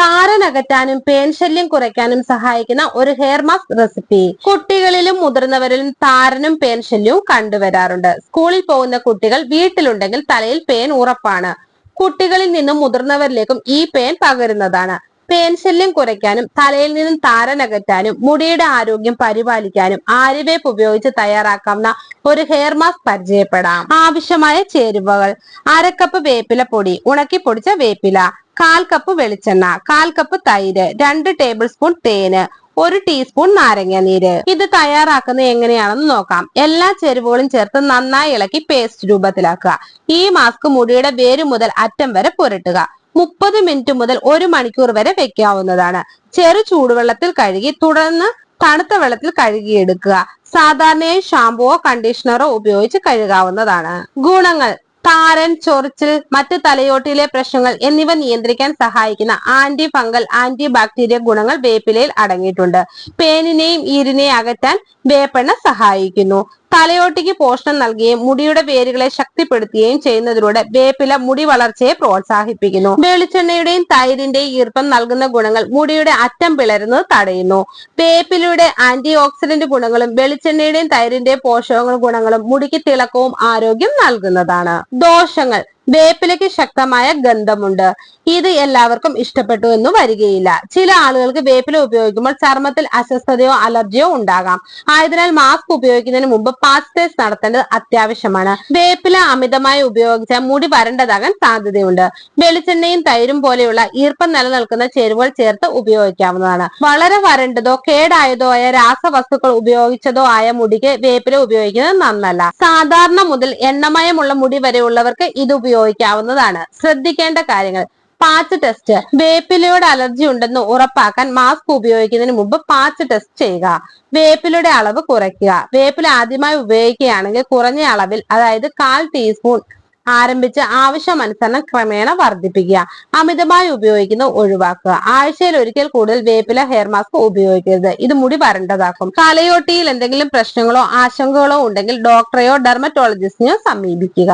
താരനകറ്റാനും പേൻ ശല്യം കുറയ്ക്കാനും സഹായിക്കുന്ന ഒരു ഹെയർ മാസ്ക് റെസിപ്പി കുട്ടികളിലും മുതിർന്നവരിലും താരനും പേൻ ശല്യവും കണ്ടുവരാറുണ്ട്. സ്കൂളിൽ പോകുന്ന കുട്ടികൾ വീട്ടിലുണ്ടെങ്കിൽ തലയിൽ പേൻ ഉറപ്പാണ്. കുട്ടികളിൽ നിന്നും മുതിർന്നവരിലേക്കും ഈ പേൻ പകരുന്നതാണ്. പേൻ ശല്യം കുറയ്ക്കാനും തലയിൽ നിന്നും താരനകറ്റാനും മുടിയുടെ ആരോഗ്യം പരിപാലിക്കാനും ആര്യവേപ്പ് ഉപയോഗിച്ച് തയ്യാറാക്കാവുന്ന ഒരു ഹെയർ മാസ്ക് പരിചയപ്പെടാം. ആവശ്യമായ ചേരുവകൾ അരക്കപ്പ് വേപ്പില പൊടി ഉണക്കി പൊടിച്ച വേപ്പില കാൽ കപ്പ് വെളിച്ചെണ്ണ കാൽ കപ്പ് തൈര് രണ്ട് ടേബിൾ സ്പൂൺ തേന് ഒരു ടീസ്പൂൺ നാരങ്ങ നീര്. ഇത് തയ്യാറാക്കുന്നത് എങ്ങനെയാണെന്ന് നോക്കാം. എല്ലാ ചേരുവകളും ചേർത്ത് നന്നായി ഇളക്കി പേസ്റ്റ് രൂപത്തിലാക്കുക. ഈ മാസ്ക് മുടിയുടെ വേര് മുതൽ അറ്റം വരെ പുരട്ടുക. മുപ്പത് മിനിറ്റ് മുതൽ ഒരു മണിക്കൂർ വരെ വെക്കാവുന്നതാണ്. ചെറു ചൂടുവെള്ളത്തിൽ കഴുകി തുടർന്ന് തണുത്ത വെള്ളത്തിൽ കഴുകിയെടുക്കുക. സാധാരണയായി ഷാമ്പുവോ കണ്ടീഷണറോ ഉപയോഗിച്ച് കഴുകാവുന്നതാണ്. ഗുണങ്ങൾ താരൻ ചൊറിച്ചിൽ മറ്റ് തലയോട്ടിലെ പ്രശ്നങ്ങൾ എന്നിവ നിയന്ത്രിക്കാൻ സഹായിക്കുന്ന ആന്റി ഫംഗൽ ആന്റി ബാക്ടീരിയ ഗുണങ്ങൾ വേപ്പിലയിൽ അടങ്ങിയിട്ടുണ്ട്. പേനിനെയും ഈരിനെയും അകറ്റാൻ വേപ്പെണ്ണ സഹായിക്കുന്നു. തലയോട്ടിക്ക് പോഷണം നൽകുകയും മുടിയുടെ വേരുകളെ ശക്തിപ്പെടുത്തുകയും ചെയ്യുന്നതിലൂടെ വേപ്പില മുടി വളർച്ചയെ പ്രോത്സാഹിപ്പിക്കുന്നു. വെളിച്ചെണ്ണയുടെയും തൈരിന്റെയും ഈർപ്പം നൽകുന്ന ഗുണങ്ങൾ മുടിയുടെ അറ്റം പിളരുന്നത് തടയുന്നു. വേപ്പിലയുടെ ആന്റി ഓക്സിഡന്റ് ഗുണങ്ങളും വെളിച്ചെണ്ണയുടെയും തൈരിന്റെയും പോഷക ഗുണങ്ങളും മുടിക്ക് തിളക്കവും ആരോഗ്യം നൽകുന്നതാണ്. ദോഷങ്ങൾ വേപ്പിലയ്ക്ക് ശക്തമായ ഗന്ധമുണ്ട്. ഇത് എല്ലാവർക്കും ഇഷ്ടപ്പെട്ടു എന്ന് വരികയില്ല. ചില ആളുകൾക്ക് വേപ്പില ഉപയോഗിക്കുമ്പോൾ ചർമ്മത്തിൽ അസ്വസ്ഥതയോ അലർജിയോ ഉണ്ടാകാം. ആയതിനാൽ മാസ്ക് ഉപയോഗിക്കുന്നതിന് മുമ്പ് പാച്ച് ടെസ്റ്റ് നടത്തേണ്ടത് അത്യാവശ്യമാണ്. വേപ്പില അമിതമായി ഉപയോഗിച്ചാൽ മുടി വരണ്ടതാകാൻ സാധ്യതയുണ്ട്. വെളിച്ചെണ്ണയും തൈരും പോലെയുള്ള ഈർപ്പം നിലനിൽക്കുന്ന ചേരുവകൾ ചേർത്ത് ഉപയോഗിക്കാവുന്നതാണ്. വളരെ വരണ്ടതോ കേടായതോ ആയ രാസവസ്തുക്കൾ ഉപയോഗിച്ചതോ ആയ മുടിക്ക് വേപ്പില ഉപയോഗിക്കുന്നത് നന്നല്ല. സാധാരണ മുതൽ എണ്ണമയമുള്ള മുടി വരെയുള്ളവർക്ക് ഇത് ഉപയോഗിക്കാവുന്നതാണ്. ശ്രദ്ധിക്കേണ്ട കാര്യങ്ങൾ. Patch test. വേപ്പിലയോട് അലർജി ഉണ്ടെന്ന് ഉറപ്പാക്കാൻ മാസ്ക് ഉപയോഗിക്കുന്നതിന് മുമ്പ് പാച്ച് ടെസ്റ്റ് ചെയ്യുക. വേപ്പിലയുടെ അളവ് കുറയ്ക്കുക. വേപ്പില ആദ്യമായി ഉപയോഗിക്കുകയാണെങ്കിൽ കുറഞ്ഞ അളവിൽ അതായത് കാൽ ടീസ്പൂൺ ആരംഭിച്ച് ആവശ്യമനുസരണം ക്രമേണ വർദ്ധിപ്പിക്കുക. അമിതമായി ഉപയോഗിക്കുന്ന ഒഴിവാക്കുക. ആഴ്ചയിൽ ഒരിക്കൽ കൂടുതൽ വേപ്പില ഹെയർ മാസ്ക് ഉപയോഗിക്കരുത്. ഇത് മുടി വരണ്ടതാക്കും. തലയോട്ടിയിൽ എന്തെങ്കിലും പ്രശ്നങ്ങളോ ആശങ്കകളോ ഉണ്ടെങ്കിൽ ഡോക്ടറെയോ ഡെർമറ്റോളജിസ്റ്റിനെയോ സമീപിക്കുക.